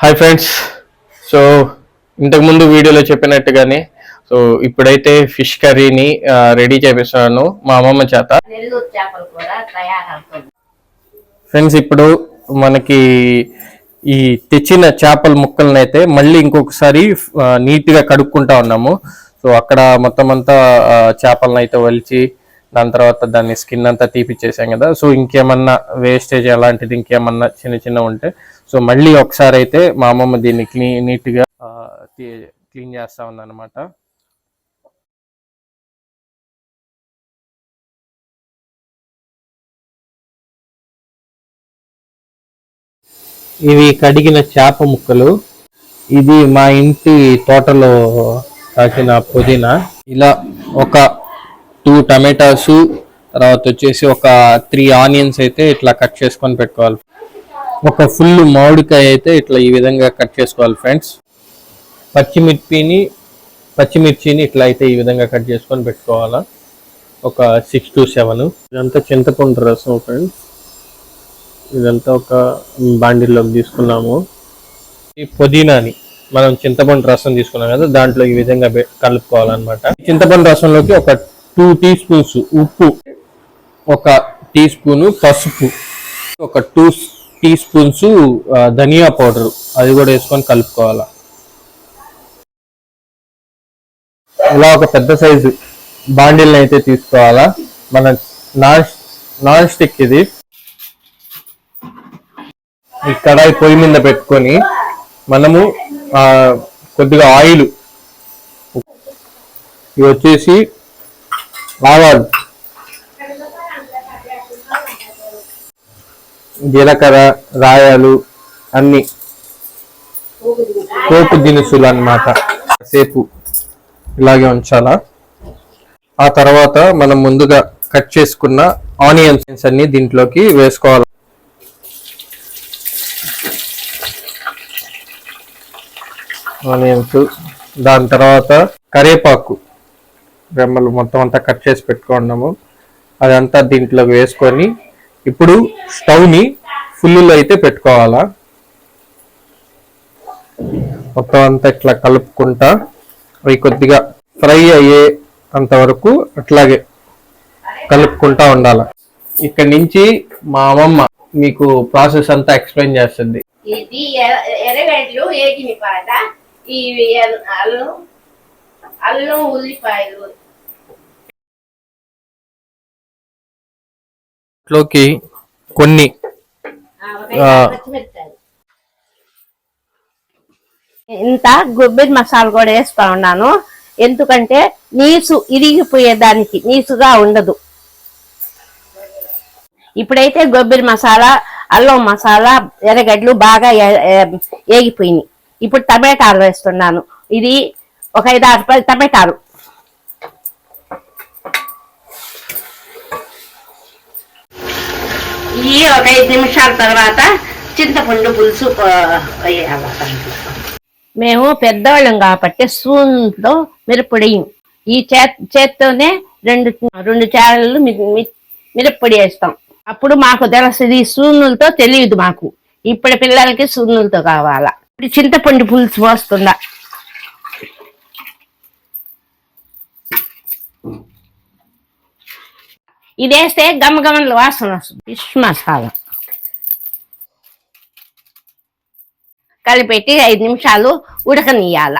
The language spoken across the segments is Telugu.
హాయ్ ఫ్రెండ్స్ సో ఇంతకుముందు వీడియోలో చెప్పినట్టుగానే సో ఇప్పుడైతే ఫిష్ కర్రీని రెడీ చేపిస్తున్నాను మా అమ్మమ్మ చేత. ఫ్రెండ్స్ ఇప్పుడు మనకి ఈ తెచ్చిన చేపల ముక్కలను అయితే మళ్ళీ ఇంకొకసారి ఆ, నీట్గా కడుక్కుంటా ఉన్నాము. సో అక్కడ మొత్తం అంతా చేపలను అయితే వలిచి దాని తర్వాత దాన్ని స్కిన్ అంతా తీపిచ్చేసాం కదా. సో ఇంకేమన్నా వేస్టేజ్ అలాంటిది ఇంకేమన్నా చిన్న చిన్న ఉంటే సో మళ్ళీ ఒకసారి అయితే మా అమ్మమ్మ దీన్ని క్లీన్ నీట్గా క్లీన్ చేస్తా ఉందన్నమాట. ఇవి కడిగిన చేప ముక్కలు. ఇది మా ఇంటి తోటలో కాసిన పుదీనా. ఇలా ఒక టూ టమాటాస్ తర్వాత వచ్చేసి ఒక త్రీ ఆనియన్స్ అయితే ఇట్లా కట్ చేసుకొని పెట్టుకోవాలి. ఒక ఫుల్ మామిడికాయ అయితే ఇట్లా ఈ విధంగా కట్ చేసుకోవాలి ఫ్రెండ్స్ పచ్చిమిర్చిని పచ్చిమిర్చిని ఇట్లా అయితే ఈ విధంగా కట్ చేసుకొని పెట్టుకోవాలా? ఒక సిక్స్ టు సెవెన్ ఇదంతా చింతపండు రసం ఫ్రెండ్స్ ఇదంతా ఒక బాండిల్లోకి తీసుకున్నాము. ఈ పుదీనాని మనం చింతపండు రసం తీసుకున్నాం కదా దాంట్లో ఈ విధంగా కలుపుకోవాలన్నమాట. చింతపండు రసంలోకి ఒక టూ టీ స్పూన్స్ ఉప్పు ఒక టీ స్పూను పసుపు ఒక టూ టీ స్పూన్స్ ధనియా పౌడర్. అది కూడా వేసుకొని కలుపుకోవాలి. ఇలా ఒక పెద్ద సైజు బాండిల్ని అయితే తీసుకోవాలా. మన నాన్ నాన్ స్టిక్ ఇది. ఈ కడాయి పొయ్యి మీద పెట్టుకొని మనము కొద్దిగా ఆయిల్. ఇవి వచ్చేసి ఆవాలు జీలకర్ర రాయాలు అన్ని పోపు దినుసులు అన్నమాట. సేపు ఇలాగే ఉంచాలా? ఆ తర్వాత మనం ముందుగా కట్ చేసుకున్న ఆనియన్స్ అన్ని దీంట్లోకి వేసుకోవాలి? ఆనియన్స్ దాని తర్వాత కరివేపాకు రెమ్మలు మొత్తం అంతా కట్ చేసి పెట్టుకున్నాము. అదంతా దీంట్లో వేసుకొని ఇప్పుడు స్టవ్ని ఫుల్లో అయితే పెట్టుకోవాలా. మొత్తం అంతా ఇట్లా కలుపుకుంటా. అవి కొద్దిగా ఫ్రై అయ్యే అంతవరకు అట్లాగే కలుపుకుంటా ఉండాలి. ఇక్కడ నుంచి మా అమ్మమ్మ మీకు ప్రాసెస్ అంతా ఎక్స్ప్లెయిన్ చేస్తుంది. ఇది ఎర్రగడ్డలు వేగిన పాట. ఇవి అల్లం అల్లం ఉల్లిపాయలు. దాంట్లోకి కొన్ని ఇంత కొబ్బరి మసాలా కూడా వేస్తా ఉన్నాను. ఎందుకంటే నీసు ఇరిగిపోయేదానికి నీసుగా ఉండదు. ఇప్పుడైతే కొబ్బరి మసాలా అల్లం మసాలా ఎర్రగడ్డలు బాగా ఏగిపోయినాయి. ఇప్పుడు టమాటాలు వేస్తున్నాను. ఇది ఒక ఐదు ఆరు పది టమాటాలు. ఈ ఒక ఐదు నిమిషాల తర్వాత చింతపండు పులుసు మేము పెద్దవాళ్ళం కాబట్టి స్పూన్తో మిరప్పొడి ఈ చేత్తోనే రెండు రెండు చేరలు మిరప్పొడి వేస్తాం. అప్పుడు మాకు తెలుస్తుంది ఈ సూన్నులతో తెలియదు మాకు. ఇప్పుడు పిల్లలకి సూన్నులతో కావాలా. ఇప్పుడు చింతపండు పులుసు పోస్తుందా? ఇది వేస్తే గమగమల వాసన వస్తుంది. ఫిష్ మసాలా. కలిపెట్టి ఐదు నిమిషాలు ఉడకనియాల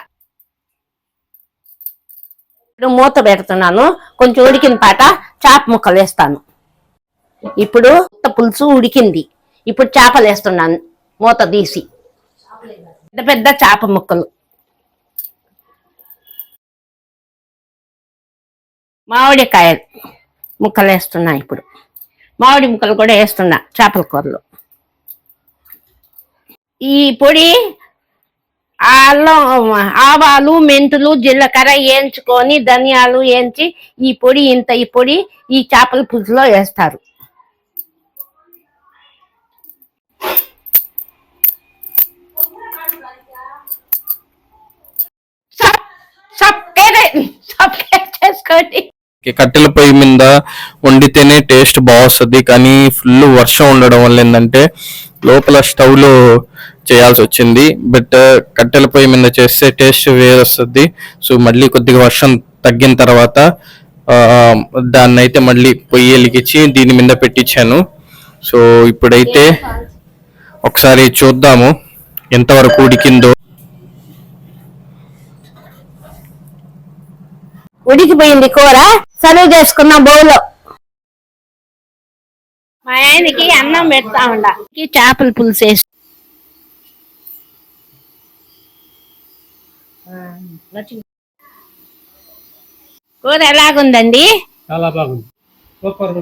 ఇప్పుడు మూత పెడుతున్నాను. కొంచెం ఉడికిన పాట చేప ముక్కలు వేస్తాను. ఇప్పుడు పులుసు ఉడికింది. ఇప్పుడు చేపలు వేస్తున్నాను. మూత తీసి. పెద్ద పెద్ద చేప ముక్కలు. మామిడికాయలు. ముక్కలు వేస్తున్నా ఇప్పుడు. మామిడి ముక్కలు కూడా వేస్తున్నా చేపల కూరలో. ఈ పొడి అల్లం ఆవాలు మెంతులు జీలకర్ర వేయించుకొని ధనియాలు వేయించి ఈ పొడి ఇంత ఈ పొడి ఈ చేపల పులుసులో వేస్తారు. సబ్ చేసుకోండి. కట్టెల పొయ్యి మీద వండితేనే టేస్ట్ బాగుస్తుంది కానీ ఫుల్ వర్షం ఉండడం వల్ల ఏంటంటే లోపల స్టవ్లో చేయాల్సి వచ్చింది. బట్ కట్టెల పొయ్యి మీద చేస్తే టేస్ట్ వేరు వస్తుంది సో మళ్ళీ కొద్దిగా వర్షం తగ్గిన తర్వాత దాన్ని అయితే మళ్ళీ పొయ్యి వెలిగించి దీని మీద పెట్టించాను. సో ఇప్పుడైతే ఒకసారి చూద్దాము ఎంతవరకు ఉడికిందో. ఉడికిపోయింది కూర. సర్వ్ చేసుకున్న బౌల్లో. మా ఆయనకి అన్నం పెడతా ఉండ. చేపల పులుసు వేసి. కూర ఎలాగుందండి? చాలా బాగుంది. సూపర్